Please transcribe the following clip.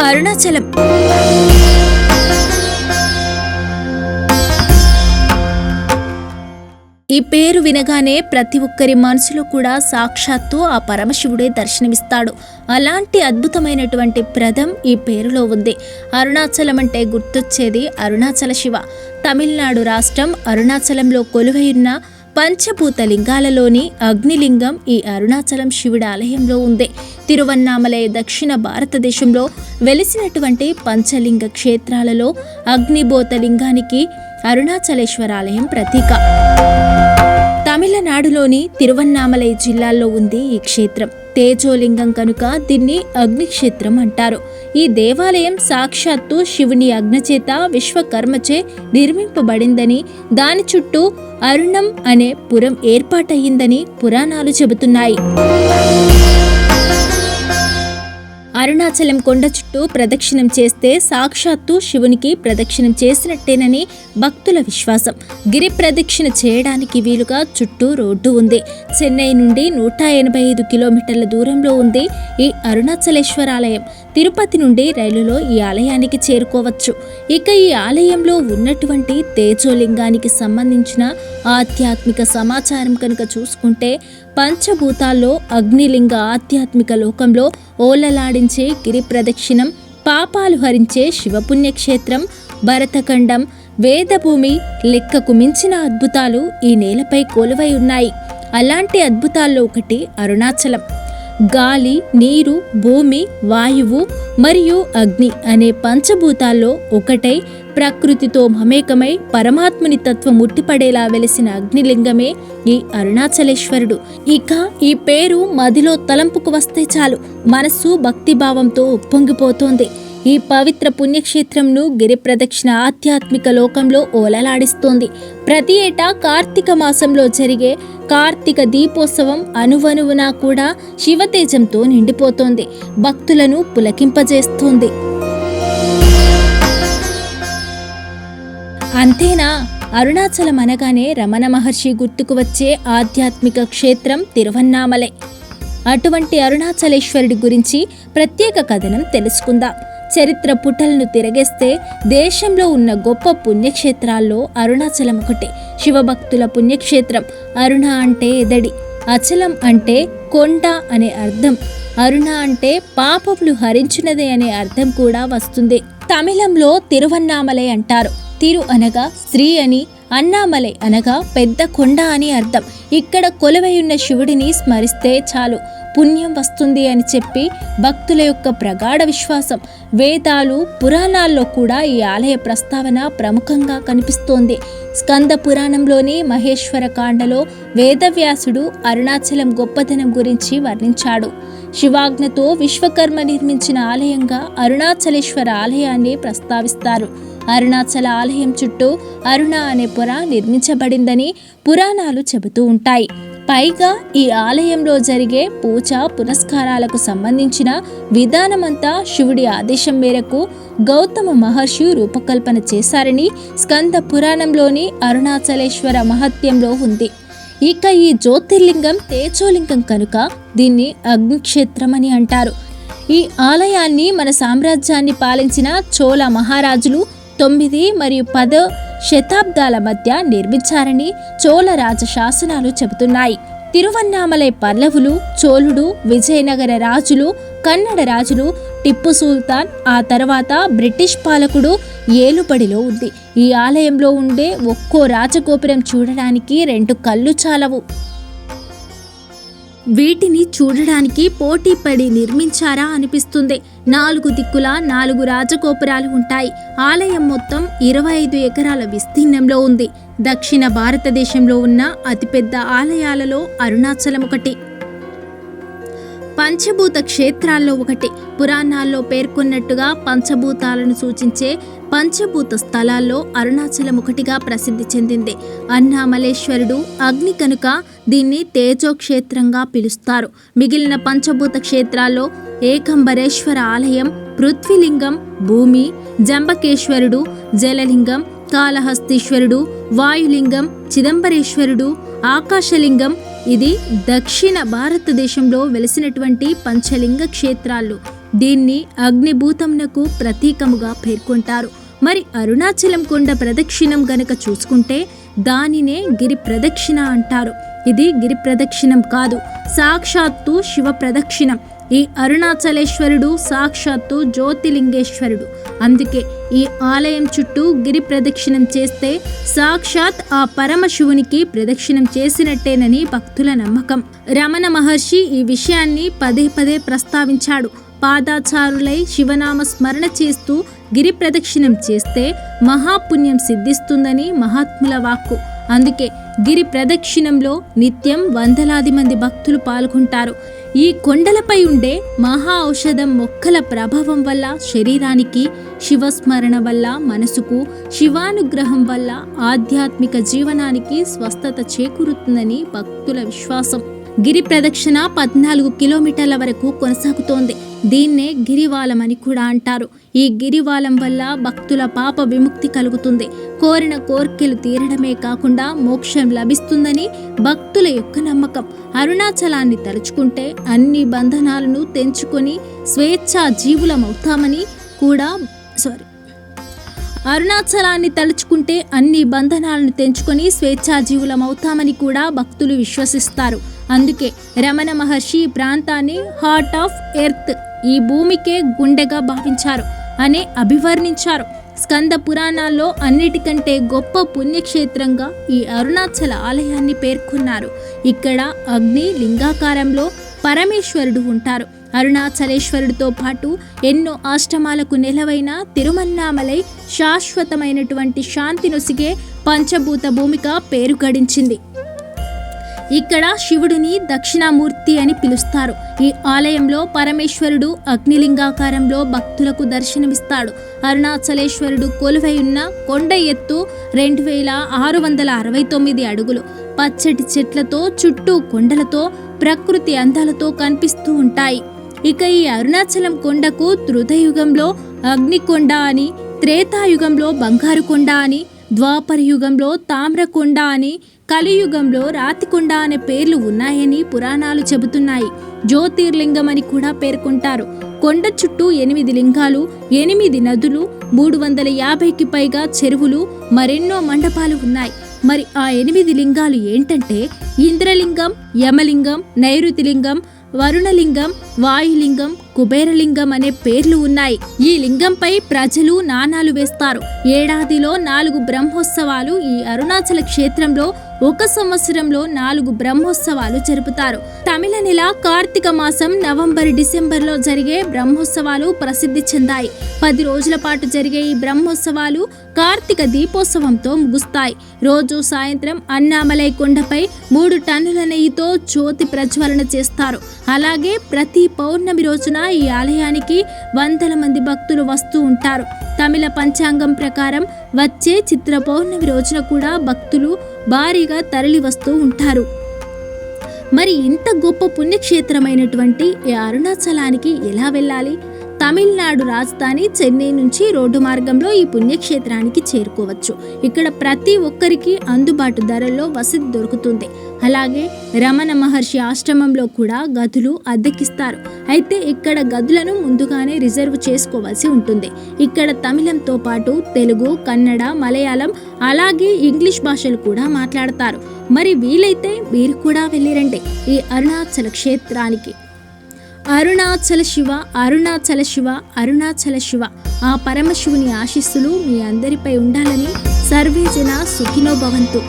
అరుణాచలం. ఈ పేరు వినగానే ప్రతి ఒక్కరి మనసులో కూడా సాక్షాత్తు ఆ పరమశివుడే దర్శనమిస్తాడు. అలాంటి అద్భుతమైనటువంటి ప్రదం ఈ పేరులో ఉంది. అరుణాచలం అంటే గుర్తొచ్చేది అరుణాచల శివ. తమిళనాడు రాష్ట్రం అరుణాచలంలో కొలువైయున్న పంచభూత లింగాలలోని అగ్నిలింగం ఈ అరుణాచలం శివుడి ఆలయంలో ఉంది. తిరువన్నామలై దక్షిణ భారతదేశంలో వెలిసినటువంటి పంచలింగ క్షేత్రాలలో అగ్నిబోత లింగానికి అరుణాచలేశ్వర ఆలయం ప్రతీక. తమిళనాడులోని తిరువన్నామలై జిల్లాలో ఉంది ఈ క్షేత్రం. తేజోలింగం కనుక దీన్ని అగ్నిక్షేత్రం అంటారు. ఈ దేవాలయం సాక్షాత్తు శివుని అగ్నిచేత విశ్వకర్మచే నిర్మింపబడిందని దాని చుట్టూ అరుణం అనే పురం ఏర్పాటయ్యిందని పురాణాలు చెబుతున్నాయి. అరుణాచలం కొండ చుట్టూ ప్రదక్షిణం చేస్తే సాక్షాత్తు శివునికి ప్రదక్షిణం చేసినట్టేనని భక్తుల విశ్వాసం. గిరి ప్రదక్షిణ చేయడానికి వీలుగా చుట్టూ రోడ్డు ఉంది. చెన్నై నుండి నూట ఎనభై ఐదు కిలోమీటర్ల దూరంలో ఉంది ఈ అరుణాచలేశ్వర ఆలయం తిరుపతి నుండి రైలులో ఈ ఆలయానికి చేరుకోవచ్చు. ఇక ఈ ఆలయంలో ఉన్నటువంటి తేజోలింగానికి సంబంధించిన ఆధ్యాత్మిక సమాచారం కనుక చూసుకుంటే పంచభూతాల్లో అగ్నిలింగ ఆధ్యాత్మిక లోకంలో ఓలలాడించే గిరి ప్రదక్షిణం పాపాలు హరించే శివపుణ్యక్షేత్రం భరతఖండం వేదభూమి లెక్కకు మించిన అద్భుతాలు ఈ నేలపై కొలువై ఉన్నాయి. అలాంటి అద్భుతాల్లో ఒకటి అరుణాచలం. గాలి నీరు భూమి వాయువు మరియు అగ్ని అనే పంచభూతాల్లో ఒకటై ప్రకృతితో మమేకమై పరమాత్ముని తత్వం ముట్టిపడేలా వెలిసిన అగ్నిలింగమే ఈ అరుణాచలేశ్వరుడు. ఇక ఈ పేరు మదిలో తలంపుకు వస్తే చాలు. మనస్సు భక్తిభావంతో ఉప్పొంగిపోతోంది. ఈ పవిత్ర పుణ్యక్షేత్రంను గిరి ప్రదక్షిణ ఆధ్యాత్మిక లోకంలో ఓలలాడిస్తోంది. ప్రతి ఏటా కార్తీక మాసంలో జరిగే కార్తీక దీపోత్సవం అనువనువునా కూడా శివతేజంతో నిండిపోతోంది. భక్తులను పులకింపజేస్తోంది. అంతేనా? అరుణాచలం అనగానే రమణ మహర్షి గుర్తుకు వచ్చే ఆధ్యాత్మిక క్షేత్రం తిరువన్నామలై. అటువంటి అరుణాచలేశ్వరుడి గురించి ప్రత్యేక కథనం తెలుసుకుందాం. చరిత్ర పుటలను తిరగేస్తే దేశంలో ఉన్న గొప్ప పుణ్యక్షేత్రాల్లో అరుణాచలం ఒకటి. శివభక్తుల పుణ్యక్షేత్రం అరుణ అంటే ఎదడి అచలం అంటే కొండ అనే అర్థం. అరుణ అంటే పాపములు హరించినదే అనే అర్థం కూడా వస్తుంది. తమిళంలో తిరువన్నామలై అంటారు. తిరు అనగా స్త్రీ అని అన్నామలై అనగా పెద్ద కొండ అని అర్థం. ఇక్కడ కొలువై ఉన్న శివుడిని స్మరిస్తే చాలు. పుణ్యం వస్తుంది అని చెప్పి భక్తుల యొక్క ప్రగాఢ విశ్వాసం వేదాలు పురాణాల్లో కూడా ఈ ఆలయ ప్రస్తావన ప్రముఖంగా కనిపిస్తోంది. స్కంద పురాణంలోని మహేశ్వర కాండలో వేదవ్యాసుడు అరుణాచలం గొప్పతనం గురించి వర్ణించాడు. శివాజ్ఞతో విశ్వకర్మ నిర్మించిన ఆలయంగా అరుణాచలేశ్వర ఆలయాన్ని ప్రస్తావిస్తారు. అరుణాచల ఆలయం చుట్టూ అరుణ అనే పొర నిర్మించబడిందని పురాణాలు చెబుతూ ఉంటాయి. పైగా ఈ ఆలయంలో జరిగే పూజ పునస్కారాలకు సంబంధించిన విధానమంతా శివుడి ఆదేశం మేరకు గౌతమ మహర్షి రూపకల్పన చేశారని స్కంద పురాణంలోని అరుణాచలేశ్వర మహత్యంలో ఉంది. ఇక ఈ జ్యోతిర్లింగం తేజోలింగం కనుక దీన్ని అగ్నిక్షేత్రమని అంటారు. ఈ ఆలయాన్ని మన సామ్రాజ్యాన్ని పాలించిన చోళ మహారాజులు తొమ్మిది మరియు పదో శతాబ్దాల మధ్య నిర్మించారని చోళ రాజ శాసనాలు చెబుతున్నాయి. తిరువన్నామలై పల్లవులు చోళుడు విజయనగర రాజులు కన్నడ రాజులు టిప్పు సుల్తాన్ ఆ తర్వాత బ్రిటిష్ పాలకుడు ఏలుబడిలో ఉంది. ఈ ఆలయంలో ఉండే ఒక్కో రాజగోపురం చూడడానికి రెండు కళ్ళు చాలవు. వీటిని చూడడానికి పోటీ పడి నిర్మించారా అనిపిస్తుంది. నాలుగు దిక్కులా నాలుగు రాజగోపురాలు ఉంటాయి. ఆలయం మొత్తం ఇరవై ఐదు ఎకరాల విస్తీర్ణంలో ఉంది. దక్షిణ భారతదేశంలో ఉన్న అతిపెద్ద ఆలయాలలో అరుణాచలం ఒకటి. పంచభూత క్షేత్రాల్లో ఒకటి. పురాణాల్లో పేర్కొన్నట్టుగా పంచభూతాలను సూచించే పంచభూత స్థలాల్లో అరుణాచలం ఒకటిగా ప్రసిద్ధి చెందింది. అన్నామలేశ్వరుడు అగ్ని కనుక దీన్ని తేజో క్షేత్రంగా పిలుస్తారు. మిగిలిన పంచభూత క్షేత్రాల్లో ఏకంబరేశ్వర ఆలయం పృథ్వీలింగం భూమి జంబకేశ్వరుడు జలలింగం కాళహస్తీశ్వరుడు వాయులింగం చిదంబరేశ్వరుడు ఆకాశలింగం. ఇది దక్షిణ భారతదేశంలో వెలిసినటువంటి పంచలింగ క్షేత్రాలు. దీన్ని అగ్నిభూతమునకు ప్రతీకముగా పేర్కొంటారు. మరి అరుణాచలం కొండ ప్రదక్షిణం గనక చూసుకుంటే దానినే గిరి ప్రదక్షిణ అంటారు. ఇది గిరి ప్రదక్షిణం కాదు సాక్షాత్తు శివ ప్రదక్షిణం. ఈ అరుణాచలేశ్వరుడు సాక్షాత్తు జ్యోతిలింగేశ్వరుడు. అందుకే ఈ ఆలయం చుట్టూ గిరి ప్రదక్షిణం చేస్తే సాక్షాత్ ఆ పరమశివునికి ప్రదక్షిణం చేసినట్టేనని భక్తుల నమ్మకం. రమణ మహర్షి ఈ విషయాన్ని పదే పదే ప్రస్తావించాడు. పాదాచారులై శివనామ స్మరణ చేస్తూ గిరి ప్రదక్షిణం చేస్తే మహాపుణ్యం సిద్ధిస్తుందని మహాత్ముల వాక్కు. అందుకే గిరి ప్రదక్షిణంలో నిత్యం వందలాది మంది భక్తులు పాల్గొంటారు. ఈ కొండలపై ఉండే మహా ఔషధం మొక్కల ప్రభావం వల్ల శరీరానికి శివస్మరణ వల్ల మనసుకు శివానుగ్రహం వల్ల ఆధ్యాత్మిక జీవనానికి స్వస్థత చేకూరుతుందని భక్తుల విశ్వాసం. గిరి ప్రదక్షిణ పద్నాలుగు కిలోమీటర్ల వరకు కొనసాగుతోంది. దీన్నే గిరివాలం అని కూడా అంటారు. ఈ గిరివాలం వల్ల భక్తుల పాప విముక్తి కలుగుతుంది. కోరిన కోర్కెలు తీరడమే కాకుండా మోక్షం లభిస్తుందని భక్తుల యొక్క నమ్మకం. అరుణాచలాన్ని తలుచుకుంటే అన్ని బంధనాలను తెంచుకొని స్వేచ్ఛా జీవులమవుతామని కూడా సారీ అరుణాచలాన్ని తలుచుకుంటే అన్ని బంధనాలను తెంచుకొని స్వేచ్ఛాజీవులమవుతామని కూడా భక్తులు విశ్వసిస్తారు. అందుకే రమణ మహర్షి ఈ ప్రాంతాన్ని హార్ట్ ఆఫ్ ఎర్త్ ఈ భూమికే గుండెగా భావించారు అనే అభివర్ణించారు. స్కంద పురాణాల్లో అన్నిటికంటే గొప్ప పుణ్యక్షేత్రంగా ఈ అరుణాచల ఆలయాన్ని పేర్కొన్నారు. ఇక్కడ అగ్ని లింగాకారంలో పరమేశ్వరుడు ఉంటారు. అరుణాచలేశ్వరుడితో పాటు ఎన్నో ఆశ్రమాలకు నెలవైన తిరుమన్నామలై శాశ్వతమైనటువంటి శాంతి నొసిగే పంచభూత భూమిక పేరు గడించింది ఇక్కడ శివుడిని దక్షిణామూర్తి అని పిలుస్తారు. ఈ ఆలయంలో పరమేశ్వరుడు అగ్నిలింగాకారంలో భక్తులకు దర్శనమిస్తాడు. అరుణాచలేశ్వరుడు కొలువై ఉన్న కొండ ఎత్తు రెండు వేల ఆరు వందల అరవై తొమ్మిది అడుగులు. పచ్చటి చెట్లతో చుట్టూ కొండలతో ప్రకృతి అందాలతో కనిపిస్తూ ఉంటాయి. ఇక ఈ అరుణాచలం కొండకు త్రుతయుగంలో అగ్నికొండ అని త్రేతాయుగంలో బంగారు కొండ అని ద్వాపర యుగంలో తామ్రకొండ అని కలియుగంలో రాతికొండ అనే పేర్లు ఉన్నాయని పురాణాలు చెబుతున్నాయి. జ్యోతిర్లింగం అని కూడా పేర్కొంటారు. కొండ చుట్టూ ఎనిమిది లింగాలు ఎనిమిది నదులు మూడు వందల యాభైకి పైగా చెరువులు మరెన్నో మండపాలు ఉన్నాయి. మరి ఆ ఎనిమిది లింగాలు ఏంటంటే ఇంద్రలింగం యమలింగం నైరుతి లింగం వరుణలింగం వాయులింగం కుబేరలింగం అనే పేర్లు ఉన్నాయి. ఈ లింగంపై ప్రజలు నాణాలు వేస్తారు. ఏడాదిలో నాలుగు బ్రహ్మోత్సవాలు ఈ అరుణాచల క్షేత్రంలో ఒక సంవత్సరంలో నాలుగు బ్రహ్మోత్సవాలు జరుపుతారు. తమిళ నెల కార్తీక మాసం నవంబర్ డిసెంబర్లో జరిగే బ్రహ్మోత్సవాలు ప్రసిద్ధి చెందాయి. పది రోజుల పాటు జరిగే ఈ బ్రహ్మోత్సవాలు కార్తీక దీపోత్సవంతో ముగుస్తాయి. రోజు సాయంత్రం అన్నామలై కొండపై మూడు టన్నుల నెయ్యితో జ్యోతి ప్రజ్వలన చేస్తారు. అలాగే ప్రతి పౌర్ణమి రోజున ఈ ఆలయానికి వందల మంది భక్తులు వస్తూ ఉంటారు. తమిళ పంచాంగం ప్రకారం వచ్చే చిత్ర పౌర్ణమి రోజున కూడా భక్తులు భారీగా తరలి వస్తూ ఉంటారు. మరి ఇంత గొప్ప పుణ్యక్షేత్రమైనటువంటి ఈ అరుణాచలానికి ఎలా వెళ్ళాలి? తమిళనాడు రాజధాని చెన్నై నుంచి రోడ్డు మార్గంలో ఈ పుణ్యక్షేత్రానికి చేరుకోవచ్చు. ఇక్కడ ప్రతి ఒక్కరికి అందుబాటు ధరల్లో వసతి దొరుకుతుంది. అలాగే రమణ మహర్షి ఆశ్రమంలో కూడా గదులు అద్దెకిస్తారు. అయితే ఇక్కడ గదులను ముందుగానే రిజర్వ్ చేసుకోవాల్సి ఉంటుంది. ఇక్కడ తమిళంతో పాటు తెలుగు కన్నడ మలయాళం అలాగే ఇంగ్లీష్ భాషలు కూడా మాట్లాడతారు. మరి వీలైతే మీరు కూడా వెళ్ళిరండి ఈ అరుణాచల క్షేత్రానికి. అరుణాచల శివ అరుణాచల శివ అరుణాచల శివ. ఆ పరమశివుని ఆశీస్సులు మీ అందరిపై ఉండాలని సర్వేజన సుఖినో భవంతు.